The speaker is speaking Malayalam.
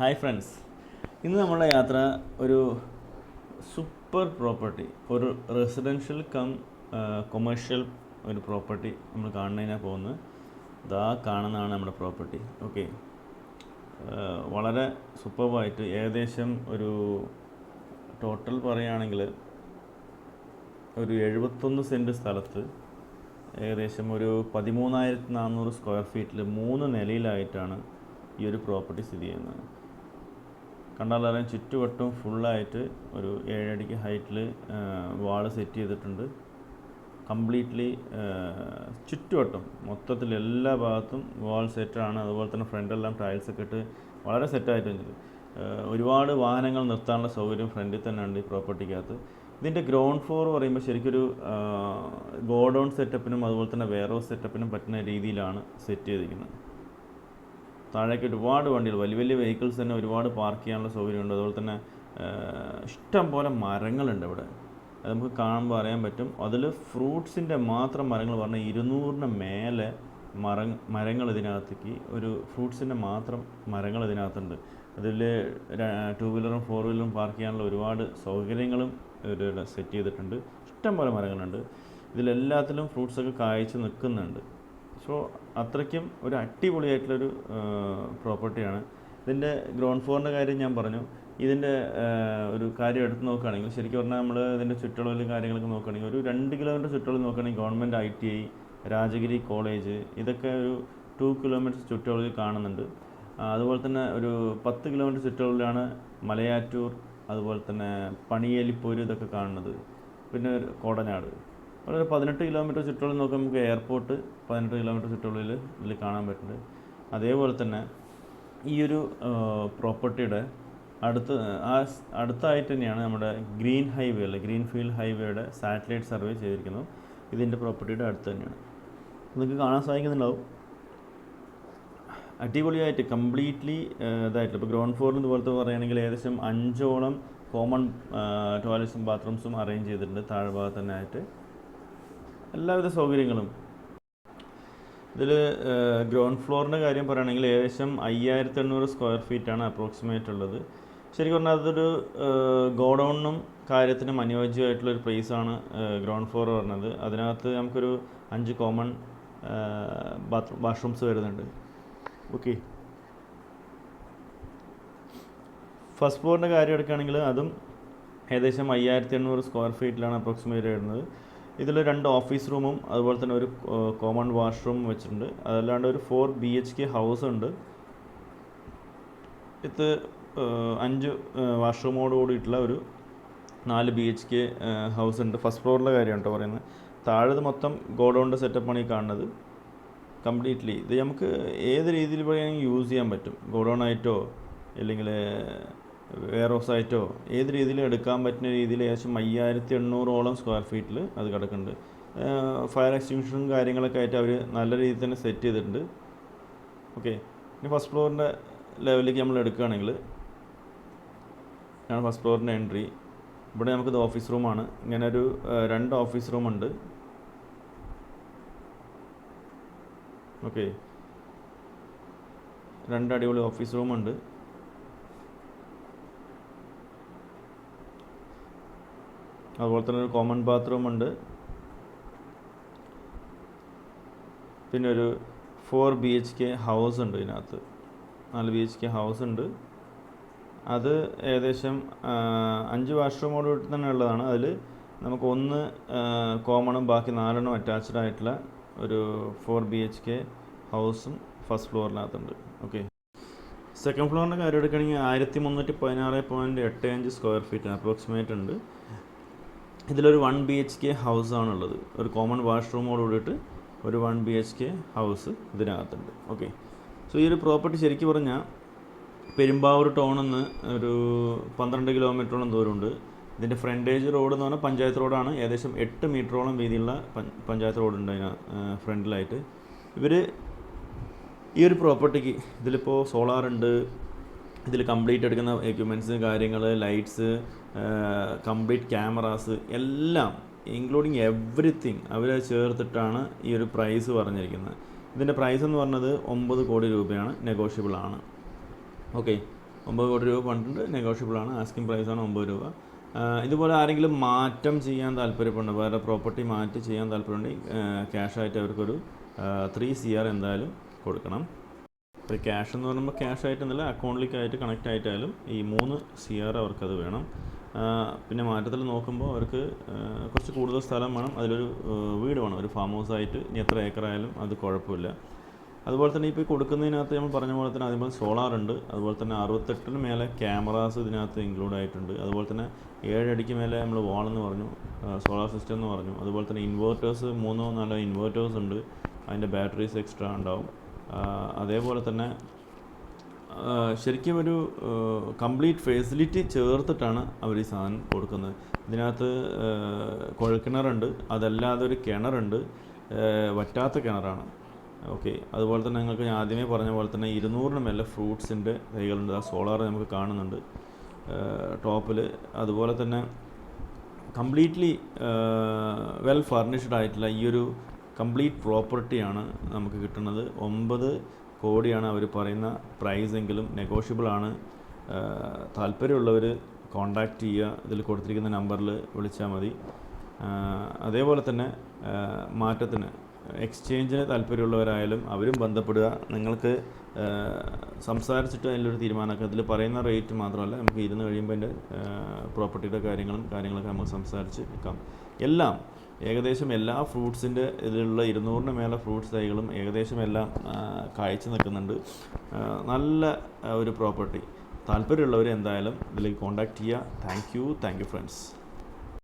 ഹായ് ഫ്രണ്ട്സ് ഇന്ന് നമ്മുടെ യാത്ര ഒരു സൂപ്പർ പ്രോപ്പർട്ടി ഒരു റെസിഡൻഷ്യൽ കം കൊമേഴ്ഷ്യൽ ഒരു പ്രോപ്പർട്ടി നമ്മൾ കാണുന്നതിനാണ് പോകുന്നത്. ഇതാ കാണുന്നതാണ് നമ്മുടെ പ്രോപ്പർട്ടി ഓക്കെ വളരെ സൂപ്പർവായിട്ട് ഏകദേശം ഒരു ടോട്ടൽ പറയുകയാണെങ്കിൽ ഒരു എഴുപത്തൊന്ന് സെന്റ് സ്ഥലത്ത് ഏകദേശം ഒരു പതിമൂന്നായിരത്തി നാനൂറ് സ്ക്വയർ ഫീറ്റിൽ മൂന്ന് നിലയിലായിട്ടാണ് ഈ ഒരു പ്രോപ്പർട്ടി സ്ഥിതി ചെയ്യുന്നത്. കണ്ടാലറിയാം ചുറ്റുവട്ടം ഫുള്ളായിട്ട് ഒരു ഏഴടിക്ക് ഹൈറ്റിൽ വാൾ സെറ്റ് ചെയ്തിട്ടുണ്ട്. കംപ്ലീറ്റ്ലി ചുറ്റുവട്ടം മൊത്തത്തിൽ എല്ലാ ഭാഗത്തും വാൾ സെറ്റാണ്. അതുപോലെ തന്നെ ഫ്രണ്ടെല്ലാം ടൈൽസൊക്കെ ഇട്ട് വളരെ സെറ്റായിട്ടുണ്ട് ഒരുപാട് വാഹനങ്ങൾ നിർത്താനുള്ള സൗകര്യം ഫ്രണ്ടിൽ തന്നെ ഉണ്ട് ഈ പ്രോപ്പർട്ടിക്കകത്ത്. ഇതിന്റെ ഗ്രൗണ്ട് ഫ്ലോർ പറയുമ്പോൾ ശരിക്കൊരു ഗോഡൗൺ സെറ്റപ്പിനും അതുപോലെ തന്നെ വെയർ ഹൗസ് സെറ്റപ്പിനും പറ്റുന്ന രീതിയിലാണ് സെറ്റ് ചെയ്തിരിക്കുന്നത്. താഴേക്ക് ഒരുപാട് വണ്ടികൾ വലിയ വലിയ വെഹിക്കിൾസ് തന്നെ ഒരുപാട് പാർക്ക് ചെയ്യാനുള്ള സൗകര്യമുണ്ട്. അതുപോലെ തന്നെ ഇഷ്ടം പോലെ മരങ്ങളുണ്ട് ഇവിടെ. അത് നമുക്ക് കാണുമ്പോൾ അറിയാൻ പറ്റും. അതിൽ ഫ്രൂട്ട്സിന്റെ മാത്രം മരങ്ങൾ പറഞ്ഞാൽ ഇരുന്നൂറിന് മേലെ മര മരങ്ങൾ ഇതിനകത്തേക്ക് ഒരു ഫ്രൂട്ട്സിന്റെ മാത്രം മരങ്ങൾ ഇതിനകത്തുണ്ട്. അതിൽ ടു വീലറും ഫോർ വീലറും പാർക്ക് ചെയ്യാനുള്ള ഒരുപാട് സൗകര്യങ്ങളും ഒരു സെറ്റ് ചെയ്തിട്ടുണ്ട്. ഇഷ്ടം പോലെ മരങ്ങളുണ്ട്. ഇതിലെല്ലാത്തിലും ഫ്രൂട്ട്സൊക്കെ കായ്ച്ച് നിൽക്കുന്നുണ്ട്. സോ അത്രയ്ക്കും ഒരു അടിപൊളിയായിട്ടുള്ളൊരു പ്രോപ്പർട്ടിയാണ് ഇതിന്റെ ഗ്രൗണ്ട് ഫ്ലോറിന്റെ കാര്യം ഞാൻ പറഞ്ഞു. ഇതിന്റെ ഒരു കാര്യം എടുത്ത് നോക്കുകയാണെങ്കിൽ ശരിക്കും പറഞ്ഞാൽ നമ്മൾ ഇതിന്റെ ചുറ്റളവിലും കാര്യങ്ങളൊക്കെ നോക്കുകയാണെങ്കിൽ ഒരു രണ്ട് കിലോമീറ്റർ ചുറ്റളവിൽ നോക്കുകയാണെങ്കിൽ government I T I Rajagiri college ഇതൊക്കെ ഒരു ടു കിലോമീറ്റർ ചുറ്റളവിൽ കാണുന്നുണ്ട്. അതുപോലെ തന്നെ ഒരു പത്ത് കിലോമീറ്റർ ചുറ്റളവിലാണ് മലയാറ്റൂർ അതുപോലെ തന്നെ പണിയേലിപ്പോര് ഇതൊക്കെ കാണുന്നത്. പിന്നെ കോടനാട്. വളരെ പതിനെട്ട് കിലോമീറ്റർ ചുറ്റളവിൽ നോക്കുമ്പോൾ നമുക്ക് എയർപോർട്ട് പതിനെട്ട് കിലോമീറ്റർ ചുറ്റളവിൽ ഇതിൽ കാണാൻ പറ്റുന്നുണ്ട്. അതേപോലെ തന്നെ ഈ ഒരു പ്രോപ്പർട്ടിയുടെ അടുത്ത് ആ അടുത്തായിട്ട് തന്നെയാണ് നമ്മുടെ ഗ്രീൻ ഹൈവേ അല്ലെ? ഗ്രീൻ ഫീൽഡ് ഹൈവേയുടെ സാറ്റലൈറ്റ് സർവേ ചെയ്തിരിക്കുന്നത്. ഇതിന്റെ പ്രോപ്പർട്ടിയുടെ അടുത്ത് തന്നെയാണ്. നിങ്ങൾക്ക് കാണാൻ സാധിക്കുന്നുണ്ടാവും. അടിപൊളിയായിട്ട് കംപ്ലീറ്റ്ലി ഇതായിട്ട് ഇപ്പോൾ ഗ്രൗണ്ട് ഫ്ലോറിൽ ഇതുപോലത്തെ പറയുകയാണെങ്കിൽ ഏകദേശം അഞ്ചോളം കോമൺ ടോയ്ലറ്റ്സും ബാത്റൂംസും അറേഞ്ച് ചെയ്തിട്ടുണ്ട്. താഴ്ഭാഗത്ത് തന്നെ ആയിട്ട് എല്ലാവിധ സൗകര്യങ്ങളും. ഇതിൽ ഗ്രൗണ്ട് ഫ്ലോറിന്റെ കാര്യം പറയുകയാണെങ്കിൽ ഏകദേശം അയ്യായിരത്തി എണ്ണൂറ് സ്ക്വയർ ഫീറ്റാണ് അപ്രോക്സിമേറ്റ് ഉള്ളത്. ശരിക്കും പറഞ്ഞാൽ അതൊരു ഗോഡൗണിനും കാര്യത്തിനും അനുയോജ്യമായിട്ടുള്ളൊരു പ്ലേസാണ് ഗ്രൗണ്ട് ഫ്ലോർ പറഞ്ഞത്. അതിനകത്ത് നമുക്കൊരു അഞ്ച് കോമൺ ബാത്റൂം വാഷ്റൂംസ് വരുന്നുണ്ട്. ഓക്കെ ഫസ്റ്റ് ഫ്ലോറിന്റെ കാര്യം എടുക്കുകയാണെങ്കിൽ അതും ഏകദേശം അയ്യായിരത്തി എണ്ണൂറ് സ്ക്വയർ ഫീറ്റിലാണ് അപ്രോക്സിമേറ്റ് വരുന്നത്. ഇതിൽ രണ്ട് ഓഫീസ് റൂമും അതുപോലെ തന്നെ ഒരു കോമൺ വാഷ്റൂമും വെച്ചിട്ടുണ്ട്. അതല്ലാണ്ട് ഒരു four B H K house ഉണ്ട്. ഇത് അഞ്ച് വാഷ്റൂമോട് കൂടിയിട്ടുള്ള ഒരു നാല് ബി എച്ച് കെ ഹൗസ് ഉണ്ട്. ഫസ്റ്റ് ഫ്ലോറിലെ കാര്യമാണ് കേട്ടോ പറയുന്നത്. താഴത് മൊത്തം ഗോഡൗണിന്റെ സെറ്റപ്പാണ് ഈ കാണുന്നത്. കംപ്ലീറ്റ്ലി ഇത് നമുക്ക് ഏത് രീതിയിൽ പറയുകയാണെങ്കിൽ യൂസ് ചെയ്യാൻ പറ്റും. ഗോഡൗൺ ആയിട്ടോ അല്ലെങ്കിൽ ആയിട്ടോ ഏത് രീതിയിലും എടുക്കാൻ പറ്റുന്ന രീതിയിൽ ഏകദേശം അയ്യായിരത്തി എണ്ണൂറോളം സ്ക്വയർ ഫീറ്റിൽ അത് കിടക്കുന്നുണ്ട്. ഫയർ എക്സ്റ്റിങ്ഷനും കാര്യങ്ങളൊക്കെ ആയിട്ട് അവർ നല്ല രീതിയിൽ തന്നെ സെറ്റ് ചെയ്തിട്ടുണ്ട്. ഓക്കെ ഇനി ഫസ്റ്റ് ഫ്ലോറിന്റെ ലെവലിലേക്ക് നമ്മൾ എടുക്കുകയാണെങ്കിൽ ഞാൻ ഫസ്റ്റ് ഫ്ലോറിന്റെ എൻട്രി ഇവിടെ നമുക്കിത് ഓഫീസ് റൂമാണ് ഇങ്ങനെ ഒരു രണ്ട് ഓഫീസ് റൂമുണ്ട് ഓക്കെ രണ്ട് അടിപൊളി ഓഫീസ് റൂമുണ്ട് അതുപോലെ തന്നെ ഒരു കോമൺ ബാത്റൂം ഉണ്ട്. പിന്നെ ഒരു four B H K house ഉണ്ട് ഇതിനകത്ത്. നാല് ബി എച്ച് കെ ഹൗസ് ഉണ്ട്. അത് ഏകദേശം അഞ്ച് വാഷ്റൂമോട് കൂടി തന്നെ ഉള്ളതാണ്. അതിൽ നമുക്ക് ഒന്ന് കോമണും ബാക്കി നാലെണ്ണം അറ്റാച്ച്ഡ് ആയിട്ടുള്ള ഒരു ഫോർ ബി എച്ച് കെ ഹൗസും ഫസ്റ്റ് ഫ്ലോറിനകത്തുണ്ട് ഓക്കെ സെക്കൻഡ് ഫ്ലോറിന്റെ കാര്യം എടുക്കുകയാണെങ്കിൽ ആയിരത്തി മുന്നൂറ്റി പതിനാറ് പോയിന്റ് എട്ട് അഞ്ച് സ്ക്വയർ ഫീറ്റ് അപ്രോക്സിമേറ്റ് ഉണ്ട്. ഇതിലൊരു വൺ ബി എച്ച് കെ ഹൗസാണുള്ളത് ഒരു കോമൺ വാഷ്റൂമോട് കൂടിയിട്ട് ഒരു one B H K house ഇതിനകത്തുണ്ട്. ഓക്കെ സോ ഈ ഒരു പ്രോപ്പർട്ടി ശരിക്കും പറഞ്ഞാൽ പെരുമ്പാവൂർ ടൗണിൽ നിന്ന് ഒരു പന്ത്രണ്ട് കിലോമീറ്ററോളം ദൂരമുണ്ട്. ഇതിന്റെ ഫ്രണ്ടേജ് റോഡ് എന്ന് പറഞ്ഞാൽ പഞ്ചായത്ത് റോഡാണ് ഏകദേശം എട്ട് മീറ്ററോളം വീതിയുള്ള പഞ്ചായത്ത് റോഡുണ്ട് അതിന് ഫ്രണ്ടിലായിട്ട് ഇവർ ഈ ഒരു പ്രോപ്പർട്ടിക്ക് ഇതിലിപ്പോൾ സോളാർ ഉണ്ട്. ഇതിൽ കംപ്ലീറ്റ് എടുക്കുന്ന എക്യുപ്മെന്റ്സ് കാര്യങ്ങൾ ലൈറ്റ്സ് കംപ്ലീറ്റ് ക്യാമറാസ് എല്ലാം ഇൻക്ലൂഡിങ് എവറിത്തിങ് അവർ ചേർത്തിട്ടാണ് ഈ ഒരു പ്രൈസ് പറഞ്ഞിരിക്കുന്നത്. ഇതിന്റെ പ്രൈസ് എന്ന് പറഞ്ഞത് ഒമ്പത് കോടി രൂപയാണ് നെഗോഷ്യബിൾ ആണ്. ഓക്കെ ഒമ്പത് കോടി രൂപ ഫണ്ടുണ്ട് നെഗോഷ്യബിൾ ആണ് ആസ്കിംഗ് ആണ് ഒമ്പത് രൂപ. ഇതുപോലെ ആരെങ്കിലും മാറ്റം ചെയ്യാൻ താല്പര്യപ്പെടുന്നുണ്ട്? വേറെ പ്രോപ്പർട്ടി മാറ്റി ചെയ്യാൻ താല്പര്യമുണ്ടെങ്കിൽ ക്യാഷായിട്ട് അവർക്കൊരു ത്രീ സി ആർ എന്തായാലും കൊടുക്കണം. ഇപ്പോൾ ക്യാഷ് എന്ന് പറയുമ്പോൾ ക്യാഷ് ആയിട്ടൊന്നുമില്ല അക്കൗണ്ടിലേക്ക് ആയിട്ട് കണക്റ്റ് ആയിട്ടായാലും ഈ മൂന്ന് സി ആർ അവർക്കത് വേണം. പിന്നെ മാറ്റത്തിൽ നോക്കുമ്പോൾ അവർക്ക് കുറച്ച് കൂടുതൽ സ്ഥലം വേണം. അതിലൊരു വീട് വേണം. ഒരു ഫാം ഹൗസ് ആയിട്ട് ഇനി എത്ര ഏക്കറായാലും അത് കുഴപ്പമില്ല. അതുപോലെ തന്നെ ഇപ്പോൾ കൊടുക്കുന്നതിനകത്ത് നമ്മൾ പറഞ്ഞ പോലെ തന്നെ അതിപ്പോൾ സോളാർ ഉണ്ട്. അതുപോലെ തന്നെ അറുപത്തെട്ടിന് മേലെ ക്യാമറാസ് ഇതിനകത്ത് ഇൻക്ലൂഡ് ആയിട്ടുണ്ട്. അതുപോലെ തന്നെ ഏഴടിക്ക് മേലെ നമ്മൾ വാളെന്ന് പറഞ്ഞു സോളാർ സിസ്റ്റം എന്ന് പറഞ്ഞു. അതുപോലെ തന്നെ ഇൻവേർട്ടേഴ്സ് മൂന്നോ നാലോ ഇൻവേർട്ടേഴ്സ് ഉണ്ട്. അതിന്റെ ബാറ്ററീസ് എക്സ്ട്രാ ഉണ്ടാവും. അതേപോലെ തന്നെ ശരിക്കും ഒരു കംപ്ലീറ്റ് ഫെസിലിറ്റി ചേർത്തിട്ടാണ് അവർ ഈ സാധനം കൊടുക്കുന്നത്. ഇതിനകത്ത് കുഴൽക്കിണറുണ്ട് അതല്ലാതെ ഒരു കിണറുണ്ട് വറ്റാത്ത കിണറാണ്. ഓക്കെ അതുപോലെ തന്നെ നിങ്ങൾക്ക് ഞാൻ ആദ്യമേ പറഞ്ഞ പോലെ തന്നെ ഇരുന്നൂറിന് മേലെ ഫ്രൂട്ട്സിന്റെ തൈകളുണ്ട്. ആ സോളാർ നമുക്ക് കാണുന്നുണ്ട്. ടോപ്പിൽ അതുപോലെ തന്നെ കംപ്ലീറ്റ്ലി വെൽ ഫർണിഷ്ഡ് ആയിട്ടുള്ള ഈ ഒരു കംപ്ലീറ്റ് പ്രോപ്പർട്ടിയാണ് നമുക്ക് കിട്ടുന്നത്. ഒമ്പത് കോടിയാണ് അവർ പറയുന്ന പ്രൈസ് എങ്കിലും നെഗോഷ്യബിൾ ആണ്. താല്പര്യമുള്ളവർ കോണ്ടാക്റ്റ് ചെയ്യുക. ഇതിൽ കൊടുത്തിരിക്കുന്ന നമ്പറിൽ വിളിച്ചാൽ മതി. അതേപോലെ തന്നെ മാറ്റത്തിന് എക്സ്ചേഞ്ചിന് താല്പര്യമുള്ളവരായാലും അവരും ബന്ധപ്പെടുക. നിങ്ങൾക്ക് സംസാരിച്ചിട്ട് അതിലൊരു തീരുമാനമൊക്കെ. അതിൽ പറയുന്ന റേറ്റ് മാത്രമല്ല നമുക്ക് ഇരുന്ന് കഴിയുമ്പോൾ അതിന്റെ പ്രോപ്പർട്ടിയുടെ കാര്യങ്ങളും കാര്യങ്ങളൊക്കെ നമുക്ക് സംസാരിച്ച് നിൽക്കാം എല്ലാം ഏകദേശം എല്ലാ ഫ്രൂട്ട്സിന്റെ ഇതിലുള്ള ഇരുന്നൂറിന് മേലെ ഫ്രൂട്ട്സ് തൈകളും ഏകദേശം എല്ലാം കായ്ച്ചു നിൽക്കുന്നുണ്ട്. നല്ല ഒരു പ്രോപ്പർട്ടി. താല്പര്യമുള്ളവർ എന്തായാലും ഇതിലേക്ക് കോൺടാക്റ്റ് ചെയ്യുക. Thank you. Thank you friends.